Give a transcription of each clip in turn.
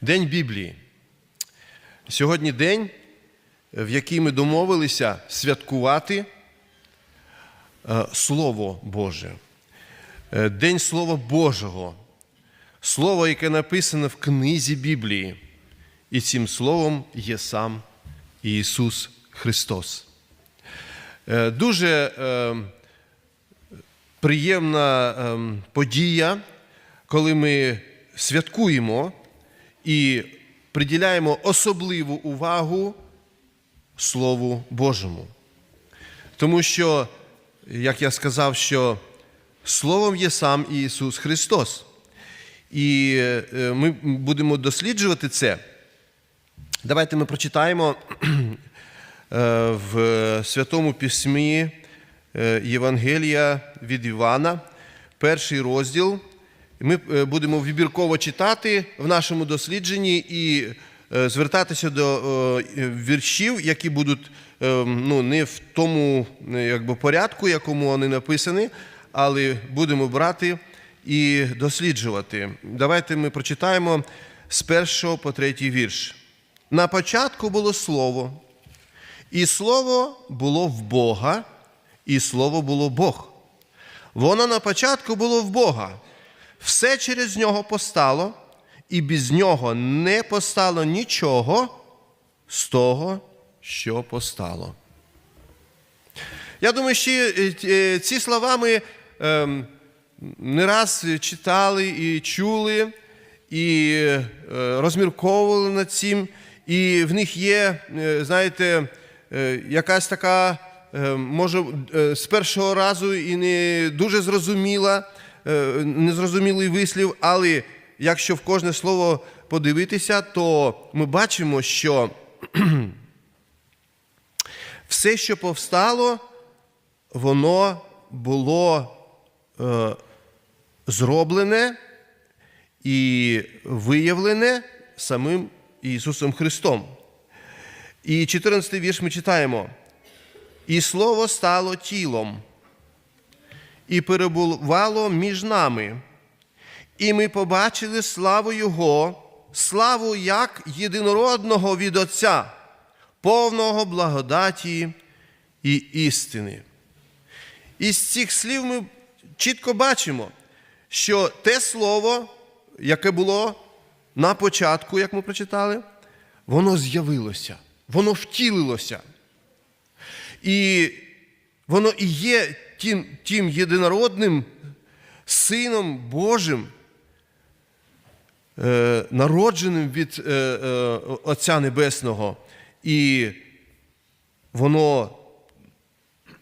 День Біблії. Сьогодні день, в який ми домовилися святкувати е, Слово Боже. Е, День Слова Божого. Слово, яке написане в книзі Біблії. І цим словом є сам Ісус Христос. Е, Дуже приємна ем, подія, коли ми святкуємо і приділяємо особливу увагу Слову Божому. Тому що, як я сказав, що Словом є сам Ісус Христос. І е, ми будемо досліджувати це. Давайте ми прочитаємо е, в Святому Письмі е, Євангелія від Івана, перший розділ. Ми е, будемо вибірково читати в нашому дослідженні і е, звертатися до е, віршів, які будуть ну, не в тому якби, порядку, якому вони написані, але будемо брати і досліджувати. Давайте ми прочитаємо з першого по третій вірш. На початку було слово, і слово було в Бога, і слово було Бог. Воно на початку було в Бога. Все через нього постало, і без нього не постало нічого з того, що постало. Я думаю, що е, ці слова ми ем, не раз читали і чули, і е, розмірковували над цим, і в них є, е, знаєте, е, якась така, е, може, е, з першого разу і не дуже зрозуміла, е, незрозумілий вислів, але якщо в кожне слово подивитися, то ми бачимо, що все, що повстало, воно було е, зроблене і виявлене самим Ісусом Христом. І 14 вірш ми читаємо. І Слово стало тілом, і перебувало між нами, і ми побачили славу Його, славу як єдинородного від Отця, повного благодаті і істини. Із цих слів ми чітко бачимо, що те слово, яке було на початку, як ми прочитали, воно з'явилося, воно втілилося. І воно і є тим, тим єдинородним Сином Божим, е, народженим від е, е, Отця Небесного. І воно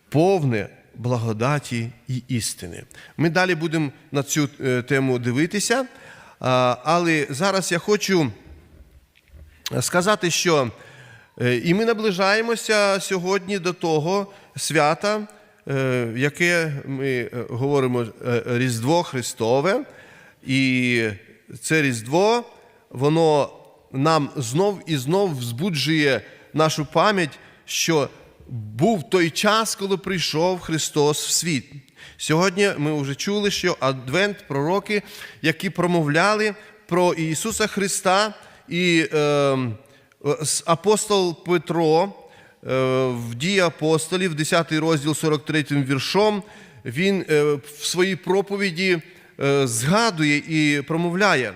повне благодаті і істини. Ми далі будемо на цю тему дивитися, але зараз я хочу сказати, що і ми наближаємося сьогодні до того свята, яке ми е, говоримо е, Різдво Христове. І це Різдво, воно нам знов і знов збуджує нашу пам'ять, що був той час, коли прийшов Христос в світ. Сьогодні ми вже чули, що адвент пророки, які промовляли про Ісуса Христа, і е, апостол Петро е, в дії апостолів, 10 розділ 43 віршом, він е, в своїй проповіді е, згадує і промовляє.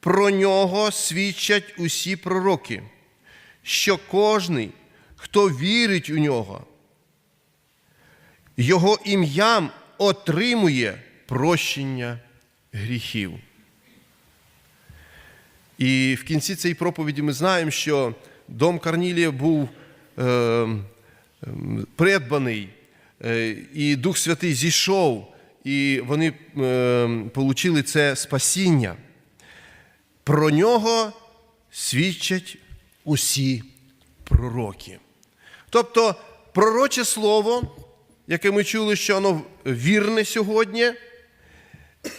Про нього свідчать усі пророки, що кожний, хто вірить у нього, його ім'ям отримує прощення гріхів. І в кінці цієї проповіді ми знаємо, що дом Карнілія був е, е, придбаний, е, і Дух Святий зійшов, і вони е, отримали це спасіння. Про нього свідчать усі пророки. Тобто пророче слово, яке ми чули, що воно вірне сьогодні,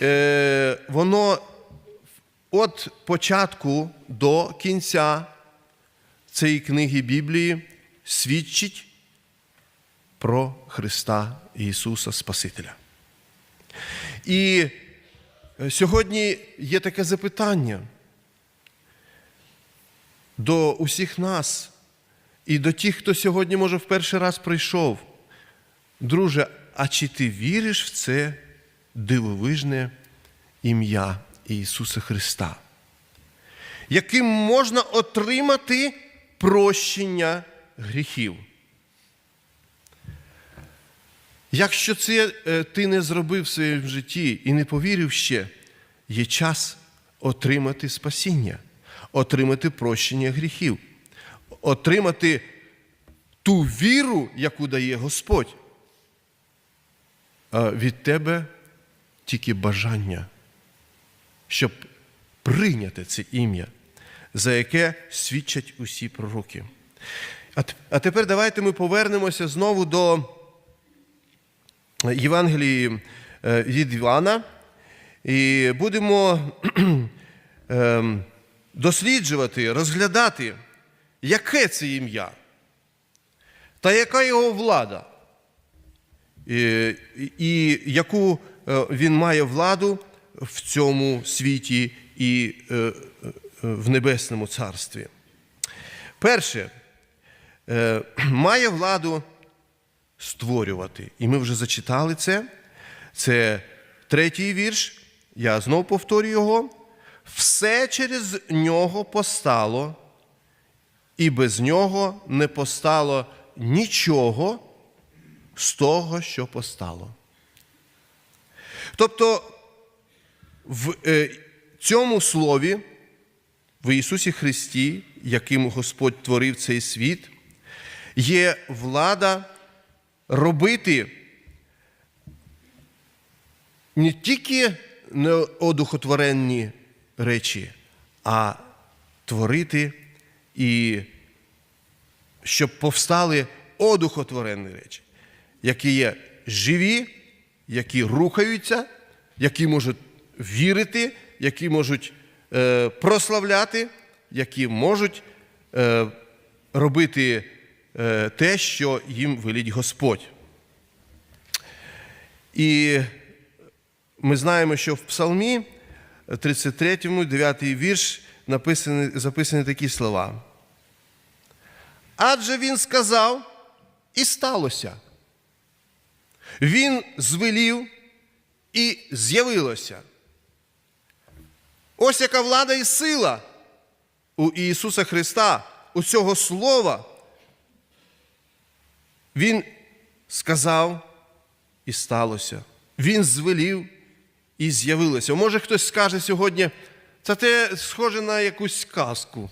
е, воно від початку до кінця цієї книги Біблії свідчить про Христа Ісуса Спасителя. І сьогодні є таке запитання. до усіх нас і до тих, хто сьогодні, може, в перший раз прийшов. Друже, а чи ти віриш в це дивовижне ім'я Ісуса Христа, яким можна отримати прощення гріхів? Якщо це е, ти не зробив в своєму житті і не повірив ще, є час отримати спасіння, отримати прощення гріхів, отримати ту віру, яку дає Господь. А від тебе тільки бажання, щоб прийняти це ім'я, за яке свідчать усі пророки. А тепер давайте ми повернемося знову до Євангелії е, від Івана і будемо ем, досліджувати, розглядати, яке це ім'я та яка його влада, і, і яку е, він має владу в цьому світі і е, в Небесному Царстві. Перше, має владу створювати. І ми вже зачитали це. Це третій вірш. Я знову повторю його. Все через нього постало, і без нього не постало нічого з того, що постало. Тобто в е, цьому слові, в Ісусі Христі, яким Господь творив цей світ, є влада робити не тільки неодухотворенні речі, а творити і щоб повстали одухотворенні речі, які є живі, які рухаються, які можуть вірити, які можуть е, прославляти, які можуть е, робити те, що їм велить Господь. І ми знаємо, що в Псалмі 33, 9 вірш написані, записані такі слова. Адже він сказав, і сталося. Він звелів і з'явилося. Ось яка влада і сила у Ісуса Христа, у цього Слова. Він сказав і сталося. Він звелів і з'явилося. Може, хтось скаже сьогодні, це те схоже на якусь казку.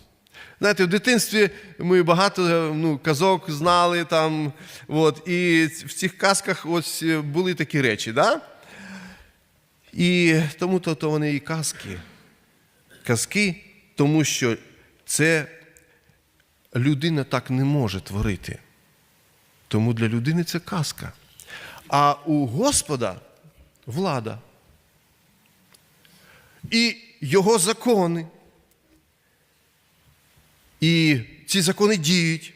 Знаєте, в дитинстві ми багато ну, казок знали там, от, і в цих казках ось були такі речі. Да? І тому то, то вони і казки. Казки, тому що це людина так не може творити. Тому для людини це казка. А у Господа влада. І його закони. І ці закони діють.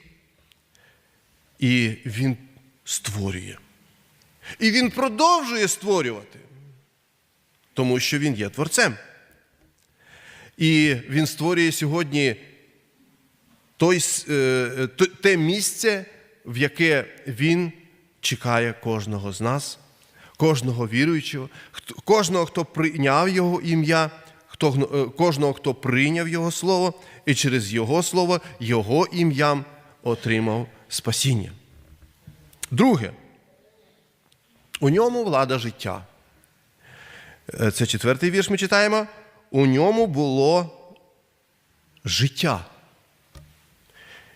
І він створює. І він продовжує створювати, тому що він є творцем. І він створює сьогодні той, е, те місце, в яке він чекає кожного з нас, кожного віруючого, кожного, хто прийняв його ім'я, е, кожного, хто прийняв Його Слово, і через Його Слово, Його ім'ям отримав спасіння. Друге, у ньому влада життя. Е, Це четвертий вірш ми читаємо. У ньому було життя.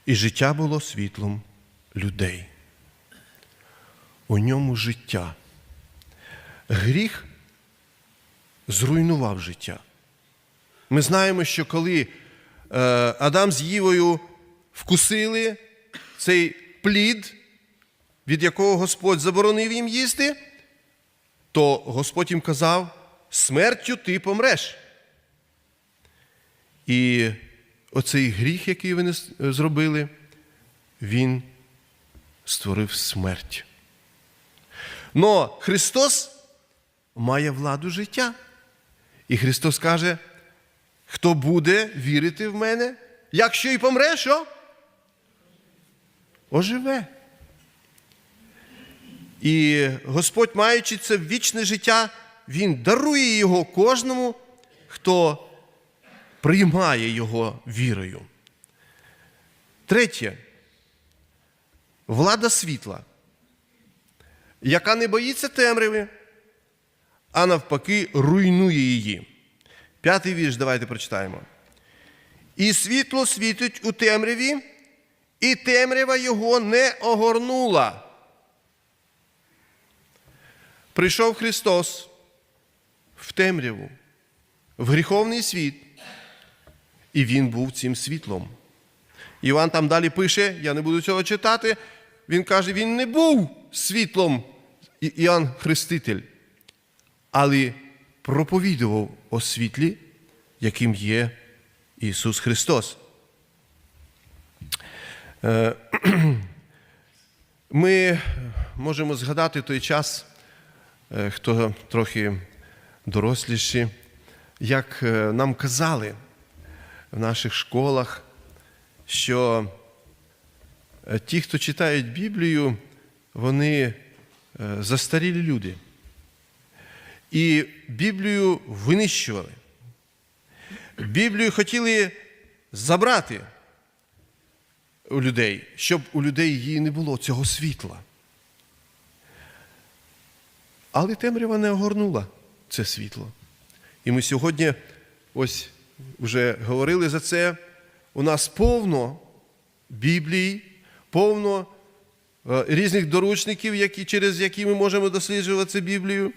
І життя було світлом людей. У ньому життя. Гріх зруйнував життя. Ми знаємо, що коли е, Адам з Ївою вкусили цей плід, від якого Господь заборонив їм їсти, то Господь їм казав: смертю ти помреш. І оцей гріх, який вони зробили, він створив смерть. Но Христос має владу життя. І Христос каже, хто буде вірити в мене, якщо і помре, що? Оживе. І Господь, маючи це вічне життя, Він дарує його кожному, хто приймає його вірою. Третє. Влада світла, яка не боїться темряви, а навпаки, руйнує її. П'ятий вірш, давайте прочитаємо. І світло світить у темряві, і темрява його не огорнула. Прийшов Христос в темряву, в гріховний світ, і Він був цим світлом. Іван там далі пише, я не буду цього читати. Він каже, він не був світлом Іоанн Хреститель, але проповідував о світлі, яким є Ісус Христос. Е, Ми можемо згадати той час, е, хто трохи доросліші, як е, нам казали в наших школах, що ті, хто читають Біблію, вони е, застарілі люди. І Біблію винищували. Біблію хотіли забрати у людей, щоб у людей її не було, цього світла. Але темрява не огорнула це світло. І ми сьогодні ось вже говорили за це. У нас повно Біблії, повно е, різних доручників, які, через які ми можемо досліджувати Біблію.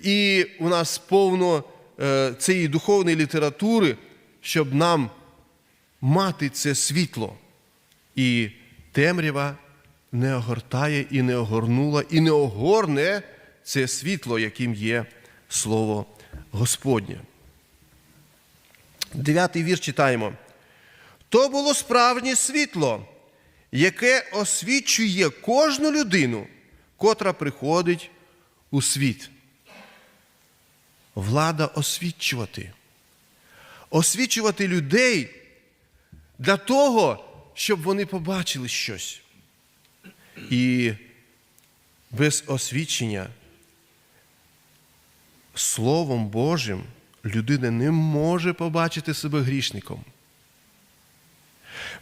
І у нас повно е, цієї духовної літератури, щоб нам мати це світло. І темрява не огортає і не огорнула, і не огорне це світло, яким є Слово Господнє. Дев'ятий вірш читаємо. То було справжнє світло, яке освічує кожну людину, котра приходить у світ. Влада освічувати. Освічувати людей для того, щоб вони побачили щось. І без освічення Словом Божим людина не може побачити себе грішником.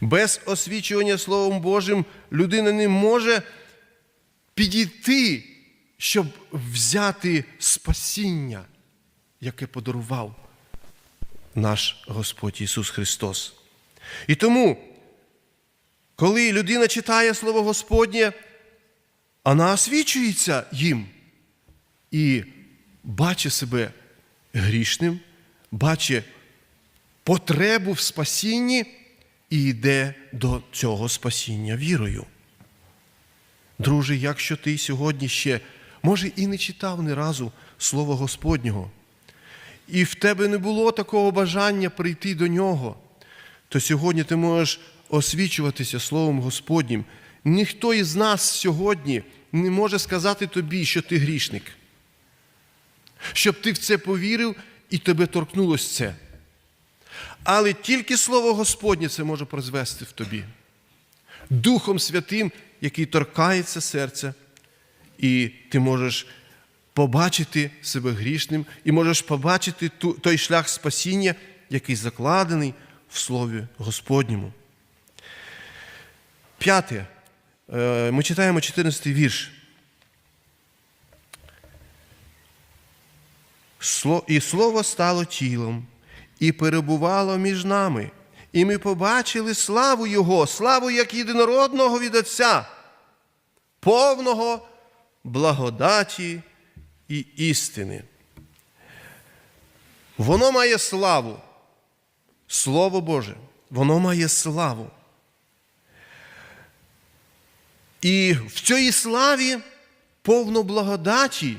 Без освічування Словом Божим людина не може підійти, щоб взяти спасіння, яке подарував наш Господь Ісус Христос. І тому, коли людина читає Слово Господнє, вона освічується їм і бачить себе грішним, бачить потребу в спасінні і йде до цього спасіння вірою. Друже, якщо ти сьогодні ще, може, і не читав ні разу Слово Господнього, і в тебе не було такого бажання прийти до нього, то сьогодні ти можеш освічуватися Словом Господнім. Ніхто із нас сьогодні не може сказати тобі, що ти грішник. Щоб ти в це повірив і тебе торкнулося це. Але тільки Слово Господнє це може призвести в тобі. Духом Святим, який торкається серця, і ти можеш побачити себе грішним, і можеш побачити той шлях спасіння, який закладений в Слові Господньому. П'яте. Е, Ми читаємо 14 вірш. І слово стало тілом і перебувало між нами. І ми побачили славу Його, славу як єдинородного від Отця, повного благодаті і істини. Воно має славу. Слово Боже, воно має славу. І в цій славі повно благодаті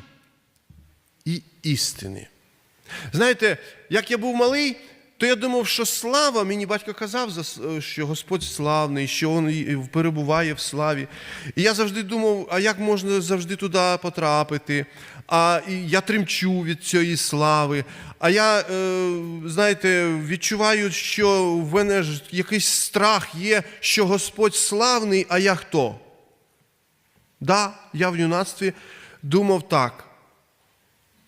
і істини. Знаєте, як я був малий, то я думав, що слава, мені батько казав, що Господь славний, що Він перебуває в славі. І я завжди думав, а як можна завжди туди потрапити? А я тремчу від цієї слави. А я, е, знаєте, відчуваю, що в мене ж якийсь страх є, що Господь славний, а я хто? Да, я в юнацтві думав так.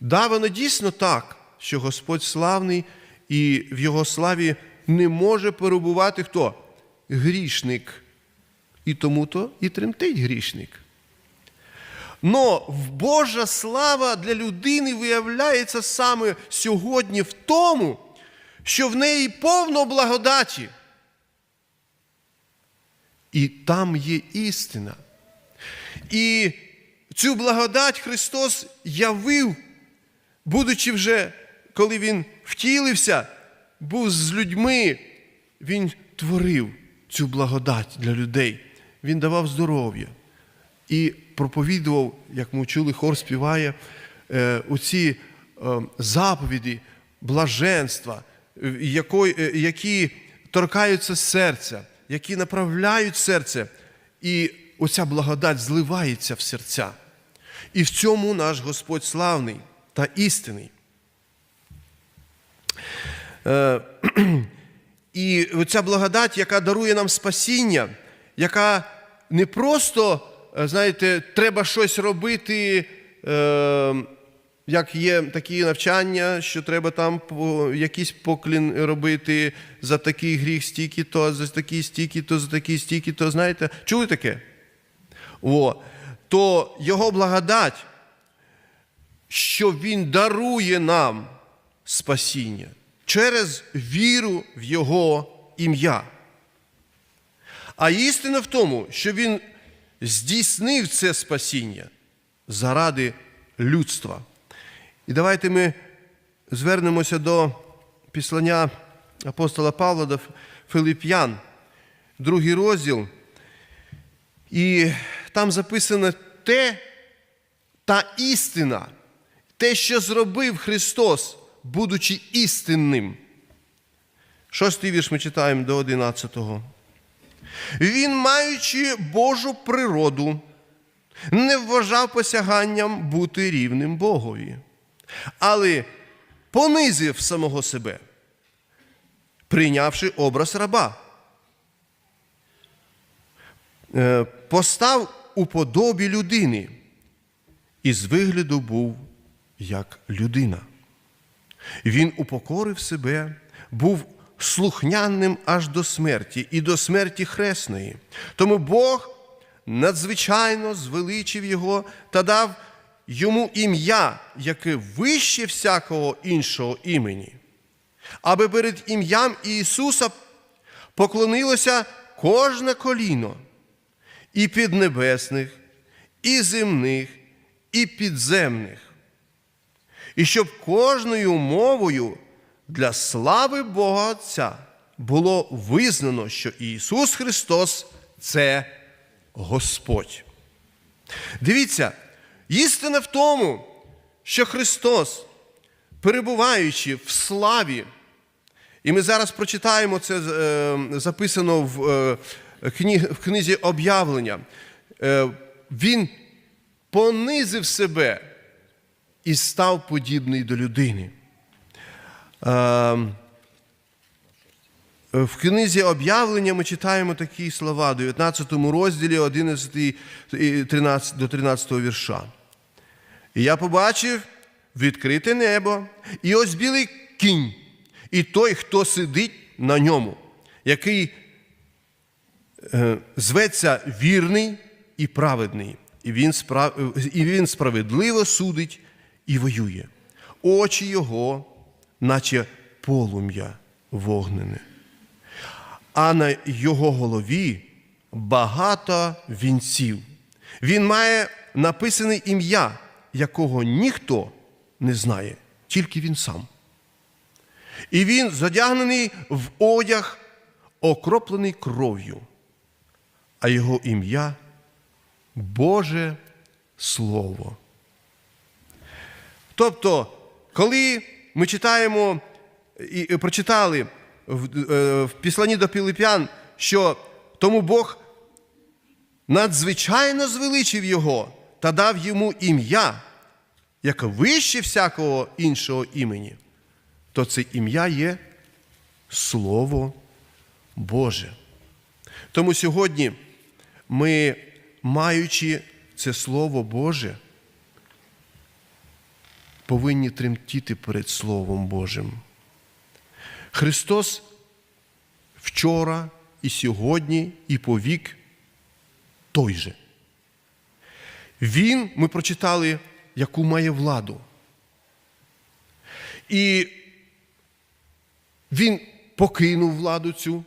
Да, воно дійсно так, що Господь славний, і в Його славі не може перебувати хто? Грішник. І тому-то і тремтить грішник. Но Божа слава для людини виявляється саме сьогодні в тому, що в неї повно благодаті. І там є істина. І цю благодать Христос явив, будучи вже, коли Він втілився, був з людьми, Він творив цю благодать для людей. Він давав здоров'я і проповідував, як ми чули, хор співає, е, оці е, заповіді, блаженства, е, які торкаються серця, які направляють серце. І оця благодать зливається в серця. І в цьому наш Господь славний та істинний. Е, І ця благодать, яка дарує нам спасіння, яка не просто, е, знаєте, треба щось робити, е, як є такі навчання, що треба там якийсь поклін робити за такий гріх стільки, то за такий стільки, то за такий стільки, то знаєте, чули таке? О, то Його благодать, що Він дарує нам спасіння через віру в Його ім'я. А істина в тому, що Він здійснив це спасіння заради людства. І давайте ми звернемося до післання апостола Павла до Филип'ян, другий розділ. І там записано те та істина, те, що зробив Христос, будучи істинним. Шостий вірш ми читаємо до 11-го. Він, маючи Божу природу, не вважав посяганням бути рівним Богові, але понизив самого себе, прийнявши образ раба. Е, постав у подобі людини і з вигляду був як людина. Він упокорив себе, був слухняним аж до смерті і до смерті хресної. Тому Бог надзвичайно звеличив його та дав йому ім'я, яке вище всякого іншого імені, аби перед ім'ям Ісуса поклонилося кожне коліно і піднебесних, і земних, і підземних. І щоб кожною мовою для слави Бога Отця було визнано, що Ісус Христос це Господь. Дивіться, істина в тому, що Христос, перебуваючи в славі, і ми зараз прочитаємо це е, записано в, е, в книзі об'явлення. Е, Він понизив себе і став подібний до людини. Е, В книзі об'явлення ми читаємо такі слова, в 19 розділі 11 13, до 13 вірша. І я побачив відкрите небо, і ось білий кінь, і той, хто сидить на ньому, який е, зветься вірний і праведний, і він справедливо судить і воює. Очі його, наче полум'я вогнене. А на його голові багато вінців. Він має написане ім'я, якого ніхто не знає, тільки він сам. І він задягнений в одяг, окроплений кров'ю, а його ім'я Боже Слово. Тобто, коли ми читаємо і прочитали е, в післанні до Пілип'ян, що тому Бог надзвичайно звеличив його та дав йому ім'я, яке вище всякого іншого імені, то це ім'я є Слово Боже. Тому сьогодні ми, маючи це Слово Боже, повинні тремтіти перед Словом Божим. Христос вчора і сьогодні, і повік той же. Він, ми прочитали, яку має владу. І він покинув владу цю,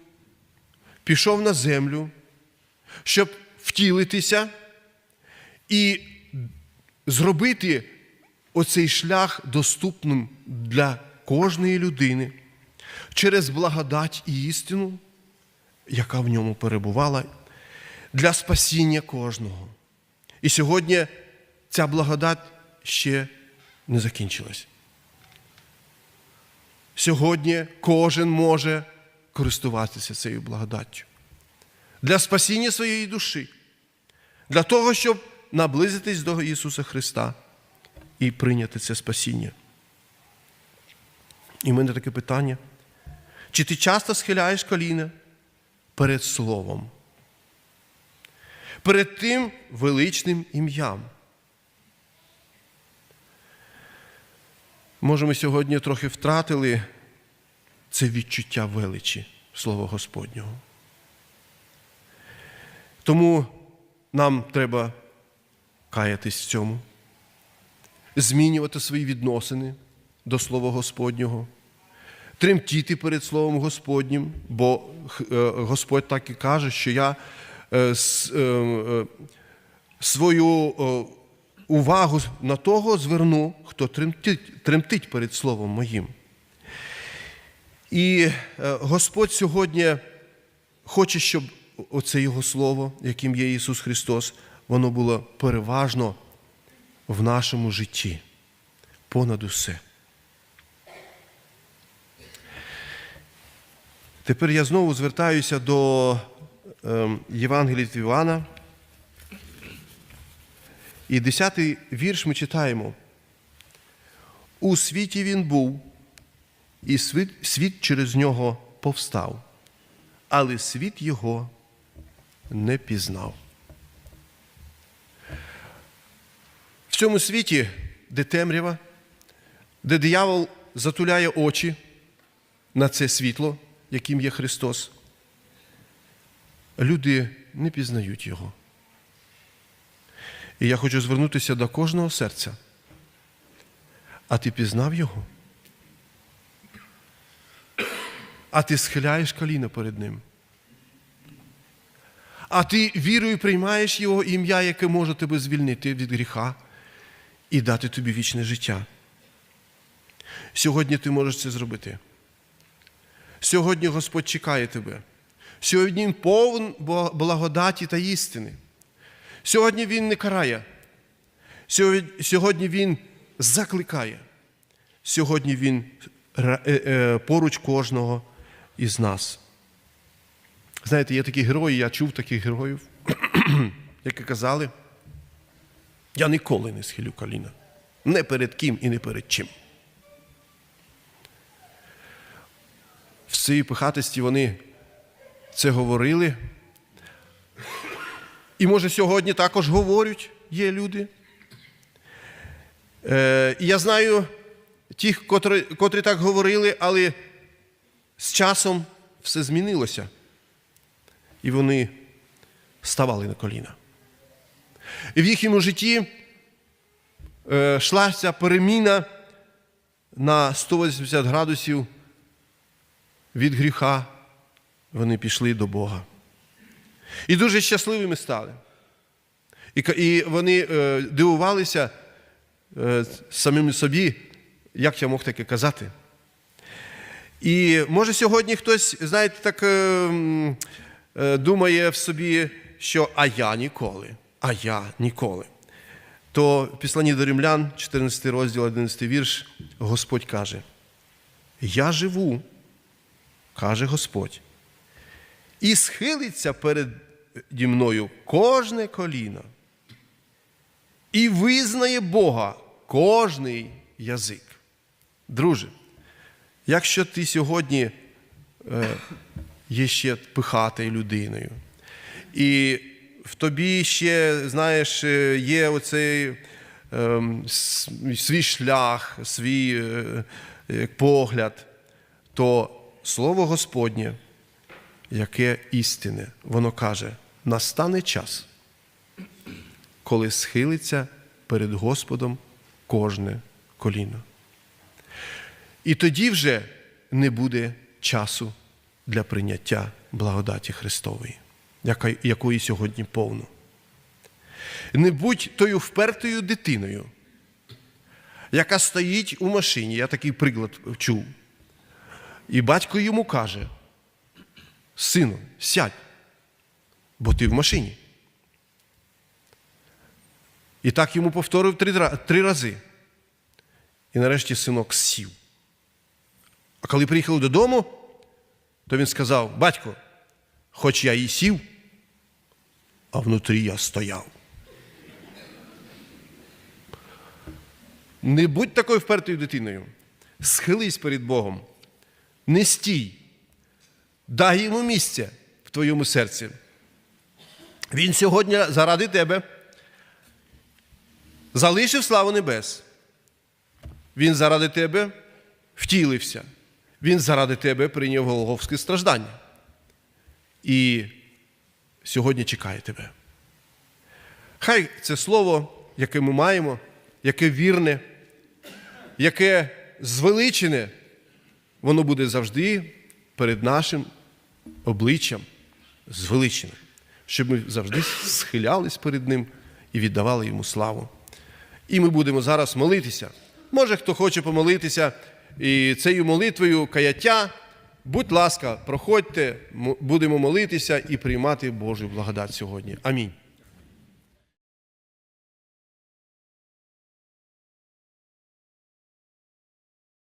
пішов на землю, щоб втілитися і зробити оцей шлях доступним для кожної людини через благодать і істину, яка в ньому перебувала, для спасіння кожного. І сьогодні ця благодать ще не закінчилась. Сьогодні кожен може користуватися цією благодаттю для спасіння своєї душі, для того, щоб наблизитись до Ісуса Христа і прийняти це спасіння. І в мене таке питання. Чи ти часто схиляєш коліна перед Словом? Перед тим величним ім'ям? Може, ми сьогодні трохи втратили це відчуття величі Слова Господнього. Тому нам треба каятись в цьому, змінювати свої відносини до Слова Господнього, тремтіти перед Словом Господнім, бо е, Господь так і каже, що я е, е, свою увагу на того зверну, хто тремтить, тремтить перед Словом моїм. І Господь сьогодні хоче, щоб оце Його Слово, яким є Ісус Христос, воно було переважно в нашому житті, понад усе. Тепер я знову звертаюся до е, Євангелія від Івана. І десятий вірш ми читаємо. У світі він був, і світ, світ через нього повстав, але світ його не пізнав. В цьому світі, де темрява, де диявол затуляє очі на це світло, яким є Христос, люди не пізнають Його. І я хочу звернутися до кожного серця. А ти пізнав Його? А ти схиляєш коліна перед Ним. А ти вірою приймаєш Його ім'я, яке може тебе звільнити від гріха і дати тобі вічне життя. Сьогодні ти можеш це зробити. Сьогодні Господь чекає тебе. Сьогодні Він повен благодаті та істини. Сьогодні Він не карає. Сьогодні- Він закликає. Сьогодні Він ра- е, е, поруч кожного із нас. Знаєте, є такі герої, я чув таких героїв, які казали, я ніколи не схилю коліна. Не перед ким і не перед чим. В цій пихатості вони це говорили. І може сьогодні також говорять, є люди. Е, і я знаю тих, котрі, котрі так говорили, але з часом все змінилося. І вони ставали на коліна. І в їхньому житті е, йшла переміна на 180 градусів від гріха. Вони пішли до Бога. І дуже щасливими стали. І, вони е, дивувалися е, самим собі, як я мог таке казати. І може сьогодні хтось, знаєте, так е, м, е, думає в собі, що а я ніколи, а я ніколи. То в післанні до римлян, 14 розділ, 11 вірш, Господь каже: Я живу, каже Господь, і схилиться переді мною кожне коліно, і визнає Бога кожний язик. Друже, якщо ти сьогодні е, є ще пихатою людиною, і в тобі ще, знаєш, е, є оцей ем, свій шлях, свій е, е, погляд, то Слово Господнє, яке істинне, воно каже: настане час, коли схилиться перед Господом кожне коліно. І тоді вже не буде часу для прийняття благодаті Христової, якої сьогодні повно. Не будь тою впертою дитиною, яка стоїть у машині. Я такий приклад чув. І батько йому каже: Сину, сядь, бо ти в машині. І так йому повторив три, три рази. І нарешті синок сів. А коли приїхали додому, то він сказав: батько, хоч я і сів, а внутрі я стояв. Не будь такою впертою дитиною. Схились перед Богом. Не стій. Дай йому місце в твоєму серці. Він сьогодні заради тебе залишив славу небес. Він заради тебе втілився. Він заради тебе прийняв Голговське страждання. І сьогодні чекає тебе. Хай це слово, яке ми маємо, яке вірне, яке звеличене, воно буде завжди перед нашим обличчям звеличене, щоб ми завжди схилялись перед Ним і віддавали йому славу. І ми будемо зараз молитися. Може, хто хоче помолитися і цією молитвою каяття, будь ласка, проходьте, будемо молитися і приймати Божу благодать сьогодні. Амінь.